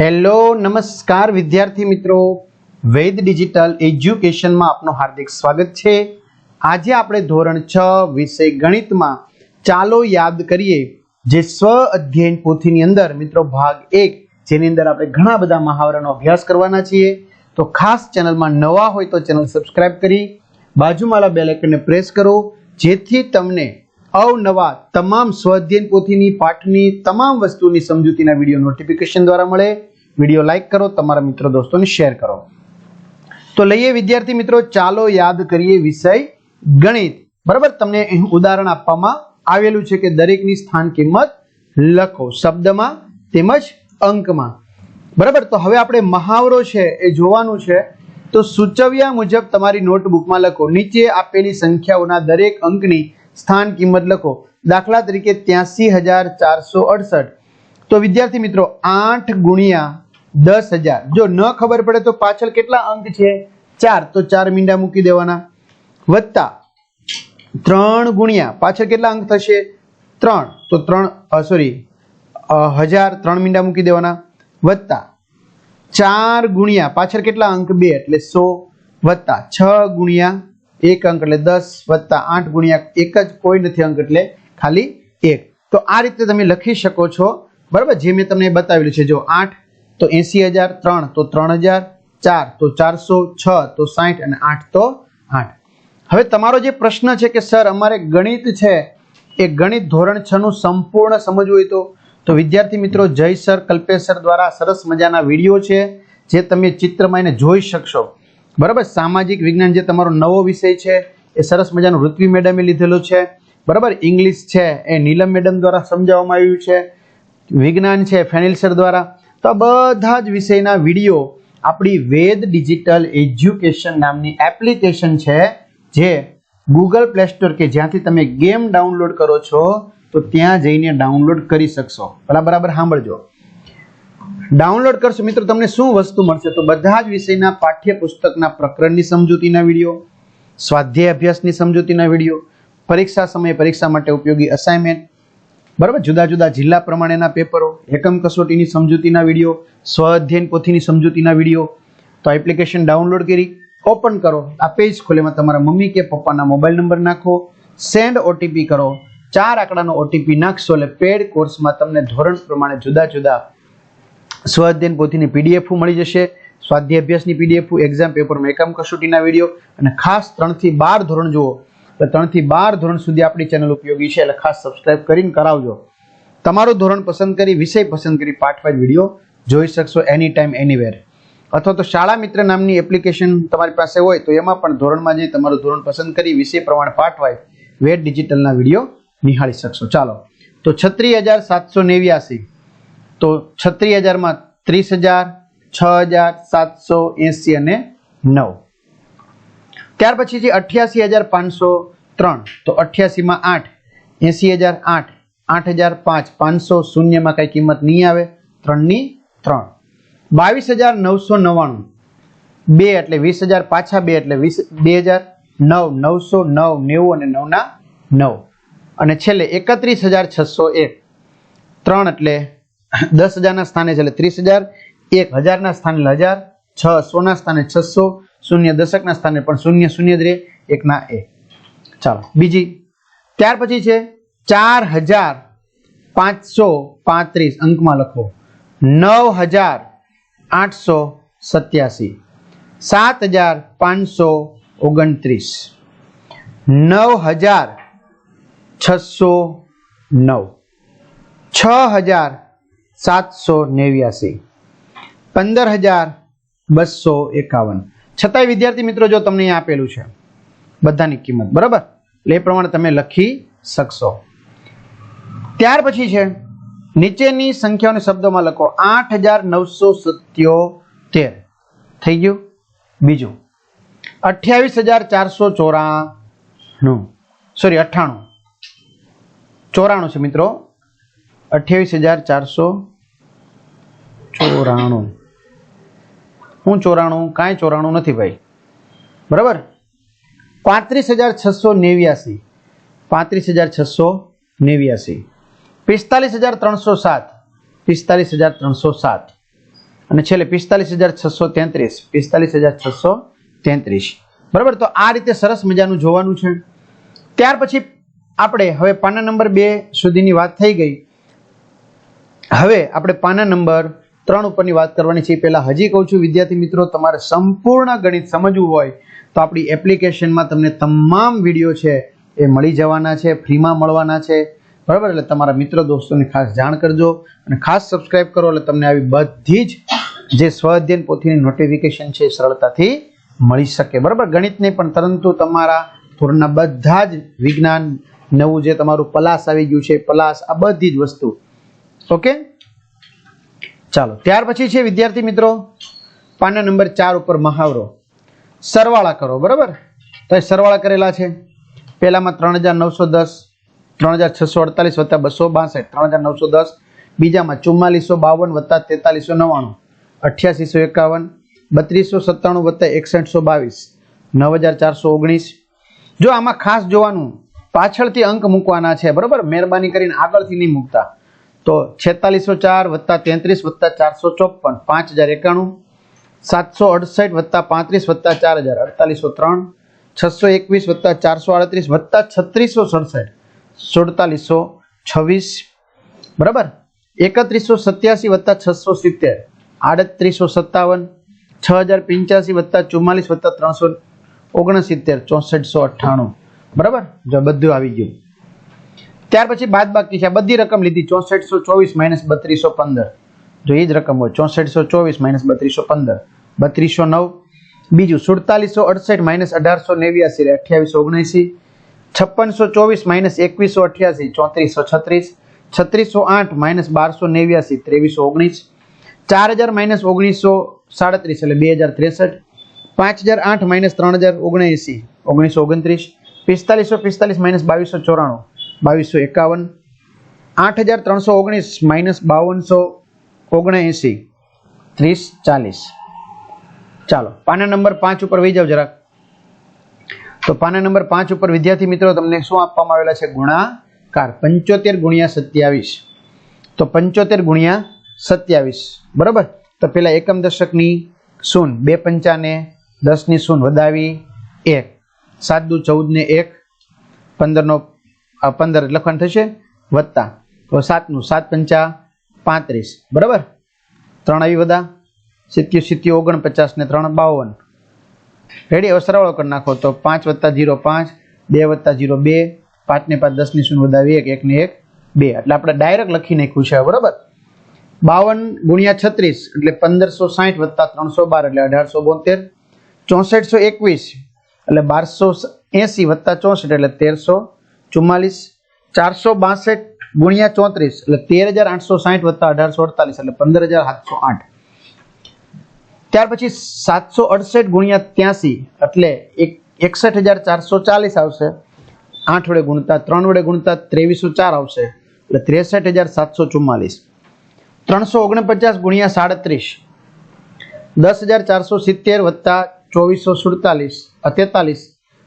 Hello, નમસ્કાર વિદ્યાર્થી મિત્રો. વૈદ ડિજિટલ એજ્યુકેશનમાં આપનું હાર્દિક સ્વાગત છે. આજે આપણે ધોરણ છ વિષય ગણિતમાં ચાલો યાદ કરીએ જે સ્વ અધ્યયન પોથીની અંદર મિત્રો ભાગ એક, જેની અંદર આપણે ઘણા બધા મહાવરાનો અભ્યાસ કરવાના છીએ. તો ખાસ ચેનલમાં નવા હોય તો ચેનલ સબસ્ક્રાઇબ કરી બાજુમાંલા બેલ આઇકનને પ્રેસ કરો, જેથી તમને અવનવા તમામ સ્વ અધ્યયન પોથીની, પાઠની, તમામ વસ્તુની સમજૂતીના વીડિયો નોટિફિકેશન દ્વારા મળે. વીડિયો લાઈક કરો, તમારા મિત્રો દોસ્તોને શેર કરો. તો લઈએ વિદ્યાર્થી મિત્રો, ચાલો યાદ કરીએ વિષય ગણિત. બરાબર? તમને ઉદાહરણ આપવામાં આવેલું છે કે દરેકની સ્થાન કિંમત લખો શબ્દમાં તેમજ અંકમાં. બરાબર? તો હવે આપણે મહાવરો છે, એ જોવાનું છે. તો સૂચવ્યા મુજબ તમારી નોટબુકમાં લખો, નીચે આપેલી સંખ્યાઓના દરેક અંકની સ્થાન કિંમત લખો. દાખલા તરીકે ત્યાસી હજાર ચારસો અડસઠ. તો વિદ્યાર્થી મિત્રો, આઠ ગુણ્યા દસ હજાર. જો ન ખબર પડે તો પાછળ કેટલા અંક છે? ચાર. તો ચાર મીંડા મૂકી દેવાના. વત્તા ત્રણ ગુણ્યા. પાછળ કેટલા અંક થશે? ત્રણ. તો ત્રણ સોરી હજાર ત્રણ મીંડા મૂકી દેવાના. વત્તા ચાર ગુણ્યા. પાછળ કેટલા અંક? બે. એટલે સો વત્તા છ ગુણ્યા એક અંક. એટલે દસ વત્તા આઠ ગુણ્યા એક જ કોઈ નથી અંક. એટલે ખાલી એક. તો આ રીતે તમે લખી શકો છો. બરાબર? જે મેં તમને બતાવેલું છે, જો આઠ, તો એસી હજાર ત્રણ, તો ત્રણ હજાર ચાર, તો ચારસો છ, તો સાઠ અને આઠ, તો આઠ. હવે તમારો જે પ્રશ્ન છે કે, સર, અમારે ગણિત છે, એ ગણિત ધોરણ છ નું સંપૂર્ણ સમજવું હોય તો? તો વિદ્યાર્થી મિત્રો, જય સર, કલ્પેશ સર દ્વારા સરસ મજાના વીડિયો છે, જે તમે ચિત્રમાં એને જોઈ શકશો. બરાબર? સામાજિક વિજ્ઞાન જે તમારો નવો વિષય છે, એ સરસ મજાનો ઋત્વી મેડમે લીધેલો છે. બરાબર? ઇંગ્લિશ છે, એ નીલમ મેડમ દ્વારા સમજાવવામાં આવ્યું છે. વિજ્ઞાન છે ફેનિલ સર દ્વારા. તો આ બધા જ વિષયના વીડિયો આપણી વેદ ડિજિટલ એજ્યુકેશન નામની એપ્લિકેશન છે, જે ગૂગલ પ્લે સ્ટોર કે જ્યાંથી તમે ગેમ ડાઉનલોડ કરો છો, તો ત્યાં જઈને ડાઉનલોડ કરી શકશો. બરાબર સાંભળજો. ડાઉનલોડ કરશો, મિત્રો, તમને શું વસ્તુ મળશે? તો બધા જ વિષયના પાઠ્યપુસ્તકના પ્રકરણની સમજૂતીના વીડિયો, સ્વાધ્યાય અભ્યાસની સમજૂતીના વીડિયો, પરીક્ષા સમયે પરીક્ષા માટે ઉપયોગી અસાઇનમેન્ટ બરાબર? જુદા જુદા જિલ્લા પ્રમાણેના પેપરો, એકમ કસોટીની સમજૂતીના વીડિયો, સ્વ અધ્યયન પોથીની સમજૂતીના વીડિયો. તો એપ્લિકેશન ડાઉનલોડ કરી ઓપન કરો. આ પેજ ખોલેમાં તમારા મમ્મી કે પપ્પાના મોબાઈલ નંબર નાખો. સેન્ડ ઓટીપી કરો. ચાર આંકડાનો ઓટીપી નાખશો એટલે પેડ કોર્સમાં તમને ધોરણ પ્રમાણે જુદા જુદા સ્વ અધ્યયન પોથીની પીડીએફ મળી જશે. સ્વાધ્યાય અભ્યાસની પીડીએફ એક્ઝામ પેપરમાં એકમ કસોટીના વીડિયો. અને ખાસ ત્રણથી બાર ધોરણ જુઓ. તો ત્રણથી બાર ધોરણ સુધી આપણી ચેનલ ઉપયોગી છે. એટલે ખાસ સબસ્ક્રાઇબ કરીને કરાવજો. તમારું ધોરણ પસંદ કરી, વિષય પસંદ કરી પાઠ વાઇઝ વીડિયો જોઈ શકશો એની ટાઈમ એનીવેર અથવા તો શાળા મિત્ર નામની એપ્લિકેશન તમારી પાસે હોય તો એમાં પણ ધોરણમાં જઈ તમારું ધોરણ પસંદ કરી, વિષય પ્રમાણે પાઠવાય વેટ ડિજિટલના વીડિયો નિહાળી શકશો. ચાલો. તો છત્રીસ હજાર સાતસો નેવ્યાસી. તો છત્રીસ હજારમાં ત્રીસ હજાર, છ હજાર સાતસો એંસી અને નવ. ત્યાર પછી છે અઠ્યાસી હજાર પાંચસો ત્રણ. તો અઠ્યાસીમાં આઠ એંસી હજાર આઠ આઠ હજાર પાંચ. પાંચસો શૂન્યમાં કઈ કિંમત નહીં આવે, ત્રણની ત્રણ. બાવીસ હજાર નવસો નવ્વાણું. બે એટલે વીસ હજાર, પાછા બે એટલે વીસ, બે હજાર નવ નવસો નવ, નેવું અને નવના નવ. અને છેલ્લે એકત્રીસ હજાર છસો એક. ત્રણ એટલે દસ હજારના સ્થાને છેલ્લે ત્રીસ હજાર, એક હજારના સ્થાને હજાર, છ સોના સ્થાને છસો શૂન્ય દશકના સ્થાને પણ શૂન્ય શૂન્ય જ રહે, એકના એક ચાલો, બીજી. ત્યાર પછી છે ચાર હજાર પાંચસો પાંત્રીસ, અંકમાં લખો. નવ હજાર આઠસો સત્યાસી, સાત હજાર પાંચસો ઓગણત્રીસ, નવ હજાર છસો નવ, છ હજાર સાતસો નેવ્યાસી, પંદર હજાર બસો એકાવન. છતાંય વિદ્યાર્થી મિત્રો જો તમને આપેલું છે, બધાની કિંમત, બરાબર? એટલે એ પ્રમાણે તમે લખી શકશો. ત્યાર પછી છે, નીચેની સંખ્યાઓને શબ્દોમાં લખો. આઠ હજાર નવસો સત્યોતેર. થઈ ગયું? બીજું. અઠ્યાવીસ હજાર ચારસો ચોરાણું. સોરી અઠ્ઠાણું. ચોરાણું છે મિત્રો. અઠ્યાવીસ હજાર ચારસો ચોરાણું. હું ચોરાણું, કાંઈ ચોરાણું નથી ભાઈ. બરાબર? પાંત્રીસ હજાર છસો નેવ્યાસી. પાંત્રીસ હજાર છસો નેવ્યાસી. પિસ્તાલીસ હજાર ત્રણસો સાત. પિસ્તાલીસ હજાર ત્રણસો સાત. અને છેલ્લે પિસ્તાલીસ હજાર છસો તેત્રીસ. પિસ્તાલીસ હજાર છસો તેત્રીસ. બરાબર? તો આ રીતે સરસ મજાનું જોવાનું છે. ત્યાર પછી આપણે હવે પાના નંબર બે સુધીની વાત થઈ ગઈ. હવે આપણે પાના નંબર ત્રણ ઉપરની વાત કરવાની છે. પહેલા હજી કહું છું, વિદ્યાર્થી મિત્રો, તમારે સંપૂર્ણ ગણિત સમજવું હોય તો આપણી એપ્લિકેશનમાં તમને તમામ વીડિયો છે એ મળી જવાના છે, ફ્રીમાં મળવાના છે. બરાબર? એટલે તમારા મિત્ર દોસ્તોને ખાસ જાણ કરજો અને ખાસ સબસ્ક્રાઇબ કરો એટલે તમને આવી બધી જ જે સ્વઅધ્યયન પોથીની નોટિફિકેશન છે સરળતાથી મળી શકે. બરાબર? ગણિત નહીં પણ પરંતુ તમારા ધોરણના બધા જ વિજ્ઞાન, નવું જે તમારું પલાસ આવી ગયું છે, પલાસ, આ બધી જ વસ્તુ. ઓકે ચાલો, ત્યાર પછી છે વિદ્યાર્થી મિત્રો, પાના નંબર ચાર ઉપર મહાવરો. સરવાળા કરો, બરાબર? તો એ સરવાળા કરેલા છે. પહેલામાં ત્રણ હજાર નવસો દસ ત્રણ હજાર છસો અડતાલીસ વત્તા બસો બાસઠ ત્રણ હજાર નવસો દસ, બીજામાં ચુમ્માલીસો બાવન વત્તા તેતાલીસો નવ્વાણું, અઠ્યાસીસો એકાવન, બત્રીસો સત્તાણું વત્તા એકસઠસો બાવીસ નવ હજાર ચારસો ઓગણીસ. જો આમાં ખાસ જોવાનું, પાછળથી અંક મૂકવાના છે, બરાબર? મહેરબાની કરીને આગળથી નહીં મૂકતા. તો છેતાલીસો ચાર વત્તા તેત્રીસ વત્તા ચારસો ચોપન, પાંચ હજાર એકાણું, સાતસો અડસઠ વત્તા પાંત્રીસ વત્તા ચાર હજાર અડતાલીસો ત્રણ, છસો એકવીસ વત્તા ચારસો આડત્રીસ વત્તા છત્રીસો સડસઠ, સુડતાલીસો છવ્વીસ, બરાબર? એકત્રીસો સત્યાસી વત્તા છસો સિત્તેર, આડત્રીસો સત્તાવન, છ હજાર પંચ્યાસી વત્તા ચુમ્માલીસ વત્તા ત્રણસો ઓગણસિત્તેર, ચોસઠસો અઠ્ઠાણું, બરાબર? જો બધું આવી ગયું. ત્યાર પછી બાદ બાકી છે બધી રકમ લીધી ચોસઠસો ચોવીસ માઇનસ બત્રીસો પંદર. જો એ જ રકમ હોય, ચોસઠસો ચોવીસ માઇનસ બત્રીસો પંદર. બત્રીસો નવ, બીજું સુડતાલીસો અડસઠ માઇનસ અઢારસો નેવ્યાસી અઠ્યાવીસો ઓગણસી. છપ્પનસો ચોવીસ માઇનસ એકવીસો અઠ્યાસી, ચોત્રીસો છત્રીસ. છત્રીસો આઠ માઇનસ બારસો નેવ્યાસી, ત્રેવીસો ઓગણીસ. ચાર હજાર માઇનસ ઓગણીસો સાડત્રીસ, એટલે બે હજાર ત્રેસઠ. પાંચ હજાર આઠ માઇનસ ત્રણ હજાર ઓગણએંસી, ઓગણીસો ઓગણત્રીસ. પિસ્તાલીસો પિસ્તાલીસ માઇનસ બાવીસો ચોરાણું. બાવીસો એકાવન, આઠ હજાર ત્રણસો ઓગણીસ, માઇનસ બાવનસો ઓગણએંસી, ત્રીસ ચાલીસ. ચાલો, પાના નંબર પાંચ ઉપર વહી જાવ જરાક. તો પાના નંબર પાંચ ઉપર વિદ્યાર્થી મિત્રો, તમને શું આપવામાં આવેલા છે? ગુણાકાર, પંચોતેર ગુણ્યા સત્યાવીસ. તો પંચોતેર ગુણ્યા સત્યાવીસ, બરાબર? તો પેલા એકમ દશકની શૂન, બે પંચાને દસની શૂન વધાવી એક, સાત દુ ચૌદ ને એક, પંદરનો પંદર લખવાનું થશે. વત્તા. તો સાતનું, સાત પંચા પાંત્રીસ. બરાબર? ત્રણ આવી બધા. સિત્યુ સિત્યુ ઓગણપચાસ ને ત્રણ, બાવન. રેડી હવે સરવાળો કરી નાખો. તો પાંચ વત્તા જીરો પાંચ, બે વત્તા જીરો બે, પાંચ ને પાંચ દસની શૂન્ય વધાવી એક એક ને એક, બે. એટલે આપણે ડાયરેક્ટ લખી નાખ્યું છે બરાબર? બાવન ગુણ્યા છત્રીસ, એટલે પંદરસો સાહીઠ વત્તા ત્રણસો બાર, એટલે અઢારસો બોતેર. ચોસઠસો એકવીસ, એટલે બારસો એંસી વત્તા ચોસઠ, એટલે તેરસો ચુમ્માલીસ, ચારસો બાસઠ ગુણ્યા ચોત્રીસ, એટલે તેર હજાર આઠસો સાહીઠ વત્તા અઢારસો અડતાલીસ, એટલે પંદર હજાર સાતસો આઠ. ત્યાર પછી સાતસો અડસઠ ગુણ્યા ત્યાસી, એટલે એક એકસઠ હજાર ચારસો ચાલીસ આવશે. આઠ વડે ગુણતા ત્રણ વડે ગુણતા ત્રેવીસો ચાર આવશે, એટલે ત્રેસઠ હજાર સાતસો ચુમ્માલીસ. ત્રણસો ઓગણપચાસ ગુણ્યા સાડત્રીસ, દસ હજાર ચારસો સિત્તેર વત્તા ચોવીસો સુડતાલીસ તેતાલીસ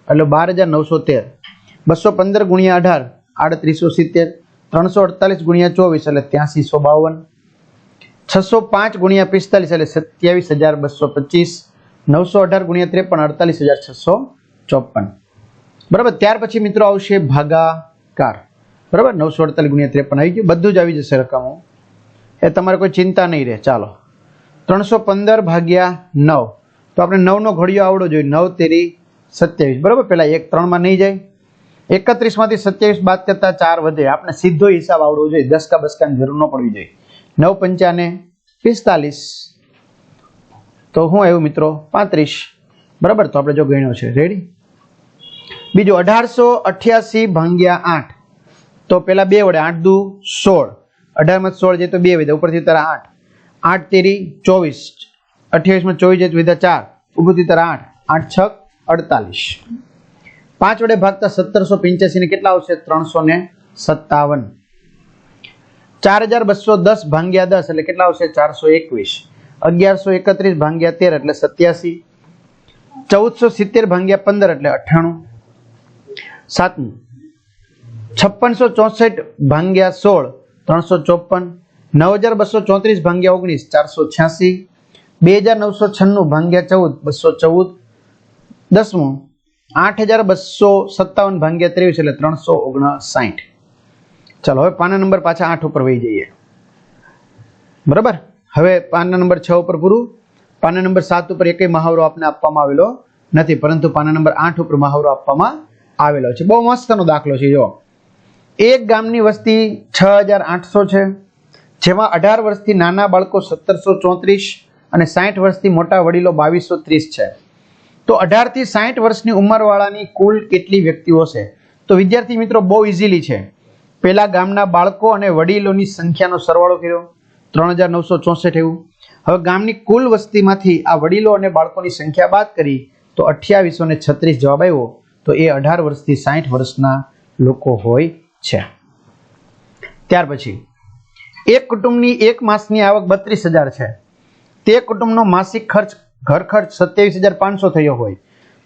એટલે બાર હજાર નવસો તેર. બસો પંદર ગુણ્યા અઢાર આડત્રીસો સિત્તેર ત્રણસો અડતાલીસ ગુણ્યા ચોવીસ એટલે ત્યાંસીસો બાવન છસો પાંચ ગુણ્યા પિસ્તાલીસ એટલે સત્યાવીસ હજાર બસો પચીસ નવસો અઢાર ગુણ્યા ત્રેપન અડતાલીસ હજાર છસો ચોપન બરાબર ત્યાર પછી મિત્રો આવશે ભાગાકાર। બરાબર, નવસો અડતાલીસ ગુણ્યા ત્રેપન આવી ગયું, બધું જ આવી જશે રકમો. એ તમારે કોઈ ચિંતા નહીં રહે, ચાલો. ત્રણસો પંદર ભાગ્યા નવ. તો આપણે નવનો ઘડિયો આવડો જોઈએ, નવ તેરી સત્યાવીસ. બરાબર, પેલા એક ત્રણમાં નહીં જાય. એકત્રીસમાંથી સત્યાવીસ બાદ કરતા ચાર વધે. આપણે સીધો હિસાબ આવડવો જોઈએ. દસકા બસકાની જરૂર ન પડવી જોઈએ. નવ પંચાને પિસ્તાલીસ. તો હું આવ્યું મિત્રો પાંત્રીસ. બરાબર? તો આપણે જો ગણ્યો છે. રેડી બીજું અઢારસો અઠ્યાસી ભાંગ્યા આઠ. તો પેલા બે વડે આઠ દુ સોળ. અઢારમાં સોળ જાય તો બે વિધા. ઉપરથી તારા આઠ. આઠ તેરી ચોવીસ. અઠ્યાવીસમાં ચોવીસ તો વિધા ચાર. ઉપરથી તારા આઠ. આઠ છક અડતાલીસ. પાંચ વડે ભાગતા સત્તરસો ને કેટલા આવશે? ત્રણસો ને સત્તાવન. ચાર હજાર બસો દસ ભાંગ્યા દસ એટલે કેટલા આવશે? ચારસો એકવીસ. અગિયારસો એકત્રીસ ભાંગ્યા તેર એટલે સત્યાસી. ચૌદસો સિત્તેર ભાંગ્યા પંદર એટલે અઠ્ઠાણું. સાતમું. છપ્પનસો ચોસઠ ભાંગ્યા સોળ, ત્રણસો ચોપન. નવ હજાર બસો ચોત્રીસ ભાંગ્યા ઓગણીસ, ચારસો છ્યાસી. બે હજાર નવસો છન્નું ભાંગ્યા ચૌદ, બસો ચૌદ. દસમું. આઠ હજાર બસો સત્તાવન ભાગ્યા ત્રેવીસ એટલે ત્રણસો ઓગણસાઠ. ચાલો, હવે પાના નંબર પાછા આઠ ઉપર વહી જઈએ. બરાબર? હવે પાના નંબર છ ઉપર પૂરું. પાના નંબર સાત ઉપર એકેય મહાવરો આપને આપવામાં આવેલો નથી, પરંતુ પાના નંબર આઠ ઉપર મહાવરો આપવામાં આવેલો છે. બહુ મસ્તનો દાખલો છે જો એક ગામની વસ્તી છ હજાર આઠસો છે, જેમાં અઢાર વર્ષથી નાના બાળકો સત્તરસો ચોત્રીસ અને સાઠ વર્ષથી મોટા વડીલો બાવીસો ત્રીસ છે. તો અઢારથી સાઠ વર્ષની ઉંમરવાળાની કુલ કેટલી વ્યક્તિઓ છે? તો વિદ્યાર્થી મિત્રો, બહુ ઇઝીલી છે. પહેલા ગામના બાળકો અને વડીલોની સંખ્યાનો સરવાળો કર્યો. ત્રણ હજાર નવસો ચોસઠ એવું. હવે ગામની કુલ વસ્તીમાંથી આ વડીલો અને બાળકોની સંખ્યા બાદ કરી, તો અઠ્યાવીસો ને છત્રીસ જવાબ આવ્યો. તો એ અઢાર વર્ષથી સાઠ વર્ષના લોકો હોય છે. ત્યાર પછી, એક કુટુંબની એક માસની આવક બત્રીસ હજાર છે. તે કુટુંબનો માસિક ખર્ચ ઘર ખર્ચ સત્યાવીસ હજાર પાંચસો થયો હોય,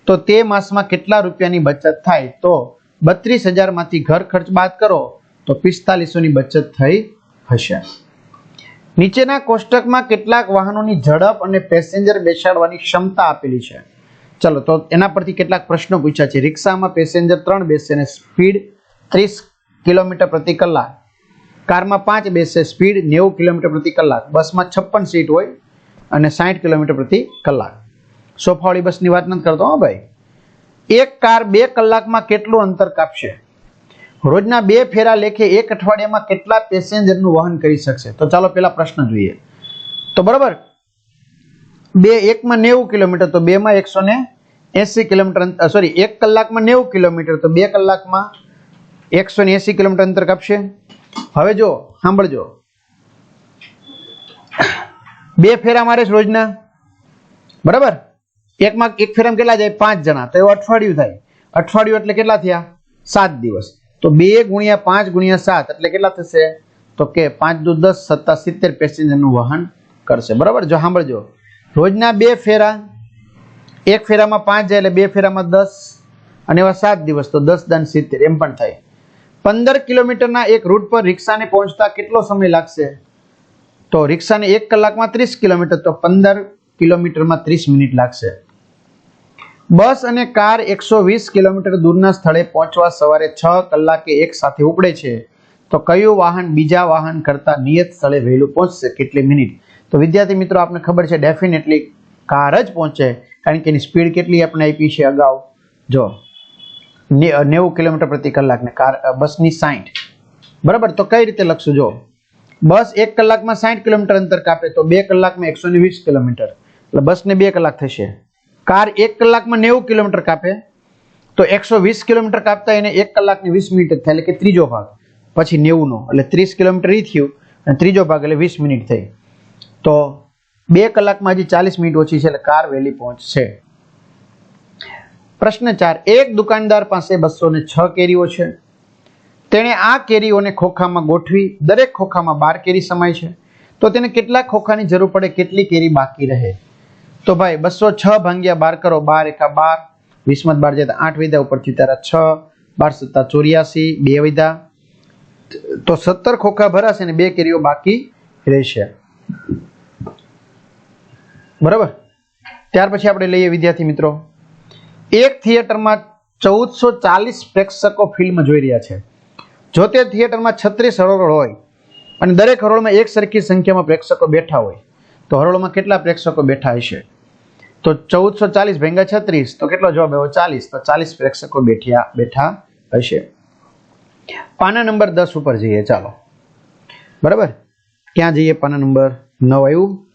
તો તે માસમાં કેટલા રૂપિયાની બચત થાય? તો બત્રીસ હજારમાંથી ઘર ખર્ચ બાદ કરો, તો પિસ્તાલીસોની બચત થઈ હશે. નીચેના કોષ્ટકમાં કેટલાક વાહનોની ઝડપ અને પેસેન્જર બેસાડવાની ક્ષમતા આપેલી છે. ચલો, તો એના પરથી કેટલાક પ્રશ્નો પૂછ્યા છે. રિક્ષામાં પેસેન્જર ત્રણ બેસે અને સ્પીડ ત્રીસ કિલોમીટર પ્રતિ કલાક. કારમાં પાંચ બેસે સ્પીડ નેવું કિલોમીટર પ્રતિ કલાક. બસમાં છપ્પન સીટ હોય અને સાઠ કિલોમીટર પ્રતિ કલાક. સોફાવાળી બસની વાત નથી કરતો, હો ભાઈ. એક કાર બે કલાકમાં કેટલું અંતર કાપશે? રોજના બે ફેરા લેખે એક અઠવાડિયામાં કેટલા પેસેન્જરનું વહન કરી શકશે? તો ચાલો પેલા પ્રશ્ન જોઈએ. તો બરાબર? બે એકમાં નેવું કિલોમીટર, તો બેમાં એકસો ને એસી કિલોમીટર સોરી એક કલાકમાં નેવું કિલોમીટર, તો બે કલાકમાં એકસો ને એસી કિલોમીટર અંતર કાપશે. હવે જો, સાંભળજો. બે ફેરા મારે છે રોજના. બરાબર? એકમાં એક ફેરામાં કેટલા જાય? પાંચ જણા. તો એવું અઠવાડિયું થાય. અઠવાડિયું એટલે કેટલા થયા? સાત દિવસ. તો બે ગુણ્યા પાંચ ગુણ્યા સાત એટલે કેટલા થશે? તો કે પાંચ દુ દસ સત્તા સિત્તેર પેસેન્જરનું વહન કરશે. બરાબર? જો સાંભળજો. રોજના બે ફેરા. એક ફેરામાં પાંચ જાય એટલે બે ફેરામાં દસ. અને એવા સાત દિવસ. તો દસ દાન સિત્તેર. એમ પણ થાય. પંદર કિલોમીટરના એક રૂટ પર રિક્ષાને પહોંચતા કેટલો સમય લાગશે? તો રિક્ષાને એક કલાકમાં ત્રીસ કિલોમીટર, તો પંદર કિલોમીટરમાં ત્રીસ મિનિટ લાગશે. બસ અને કાર એકસો વીસ કિલોમીટર દૂરના સ્થળે પહોંચવા સવારે છ કલાકે એક સાથે ઉપડે છે. તો કયું વાહન બીજા વાહન કરતાં નિયત સ્થળે વહેલું પહોંચશે? કેટલી મિનિટ? તો વિદ્યાર્થી મિત્રો, આપને ખબર છે ડેફિનેટલી કાર જ પહોંચે, કારણ કે એની સ્પીડ કેટલી આપણે આપી છે અગાઉ. જો નેવું કિલોમીટર પ્રતિ કલાક ને કાર બસની સાઠ બરાબર? તો કઈ રીતે લખશું? જો બસ એક કલાકમાં સાઠ કિલોમીટર અંતર કાપે તો બે કલાકમાં એકસો વીસ કિલોમીટર. એટલે બસને બે કલાક થશે. કાર એક કલાકમાં નેવું કિલોમીટર કાપે તો એકસો વીસ કિલોમીટર કાપતા એને એક કલાકની વીસ મિનિટ જ થાય, એટલે કે ત્રીજો ભાગ. પછી નેવુંનો, એટલે ત્રીસ કિલોમીટર એ થયું અને ત્રીજો ભાગ એટલે વીસ મિનિટ થઈ. તો બે કલાકમાં હજી ચાલીસ મિનિટ ઓછી છે, એટલે કાર વહેલી પહોંચશે. પ્રશ્ન ચાર, એક દુકાનદાર પાસે બસો ને છ કેરીઓ છે. તેણે આ કેરીઓને ખોખામાં ગોઠવી, દરેક ખોખામાં બાર કેરી સમાય છે. તો તેને કેટલા ખોખાની જરૂર પડે, કેટલી કેરી બાકી રહે? તો ભાઈ, બસો છ ભાંગ્યા બાર કરો, બાર એકા બાર. વીસમત બાર જતા આઠ વિધા ઉપરથી તારા છ. બાર સત્તા ચોર્યાસી, બે વિધા. તો સત્તર ખોખા ભરાશે ને બે કેરીઓ બાકી રહેશે. બરાબર? ત્યાર પછી આપણે લઈએ વિદ્યાર્થી મિત્રો. એક થિયેટરમાં ચૌદસો ચાલીસ પ્રેક્ષકો ફિલ્મ જોઈ રહ્યા છે. જો તે થિયેટરમાં છત્રીસ હરોળ હોય અને દરેક હરોળમાં એક સરખી સંખ્યામાં પ્રેક્ષકો બેઠા હોય, તો હરોળમાં કેટલા પ્રેક્ષકો બેઠા હશે? તો ચૌદસો ચાલીસ ભેંગા છત્રીસ, તો કેટલો જવાબ આવ્યો? ચાલીસ. તો ચાલીસ પ્રેક્ષકો બેઠ્યા, બેઠા હશે. પાના નંબર દસ ઉપર જઈએ, ચાલો. બરાબર? ક્યાં જઈએ પાના નંબર નવ આવ્યું?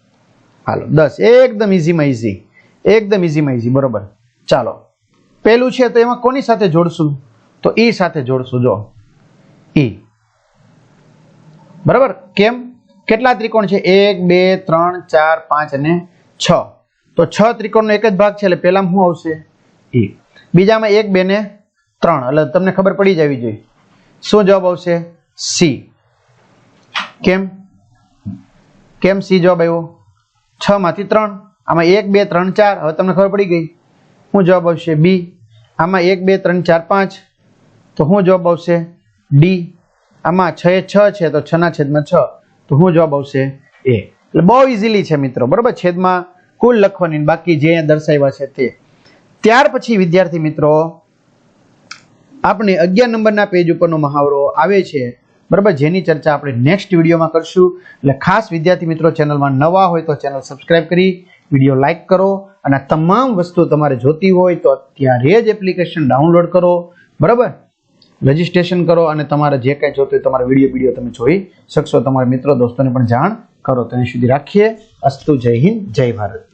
હાલો, દસ. એકદમ ઇઝીમાં ઇઝી એકદમ ઇઝીમાં ઇઝી બરોબર. ચાલો. પેલું છે, તો એમાં કોની સાથે જોડશું? તો ઈ સાથે જોડશું, જો. ઈ. બરાબર? કેમ? કેટલા ત્રિકોણ છે? એક, બે, ત્રણ, ચાર, પાંચ અને છ. તો છ ત્રિકોણનો એક જ ભાગ છે એટલે પહેલામાં શું આવશે? ઈ. બીજામાં એક, બે ને ત્રણ. એટલે તમને ખબર પડી જવી જોઈએ. શું જવાબ આવશે? સી. કેમ? કેમ સી જવાબ આવ્યો? છ માંથી ત્રણ. આમાં એક, બે, ત્રણ, ચાર. હવે તમને ખબર પડી ગઈ. શું જવાબ આવશે? બી. આમાં એક, બે, ત્રણ, ચાર, પાંચ. તો શું જવાબ આવશે? ડી. આમાં છ એ છ છે, તો છ ના છેદમાં છ. તો શું જવાબ આવશે એ. એટલે બહુ ઇઝીલી છે મિત્રો, બરાબર? છેદમાં કુલ લખવાની બાકી જે અહીંયા દર્શાવ્યા છે તે. ત્યાર પછી વિદ્યાર્થી મિત્રો, આપણે અગિયાર નંબરના પેજ ઉપરનો મહાવરો આવે છે, બરાબર? જેની ચર્ચા આપણે નેક્સ્ટ વિડીયોમાં કરશું. એટલે ખાસ વિદ્યાર્થી મિત્રો, ચેનલમાં નવા હોય તો ચેનલ સબસ્ક્રાઇબ કરી, વીડિયો લાઇક કરો અને તમામ વસ્તુ તમારે જોતી હોય તો અત્યારે જ એપ્લિકેશન ડાઉનલોડ કરો, બરાબર? રજીસ્ટ્રેશન કરો અને તમારે જે કાંઈ જોતું હોય તમારા વીડિયો વીડિયો તમે જોઈ શકશો. તમારા મિત્રો, દોસ્તોને પણ જાણ કરો. ત્યાં સુધી રાખીએ. અસ્તુ જય હિન્દ, જય ભારત.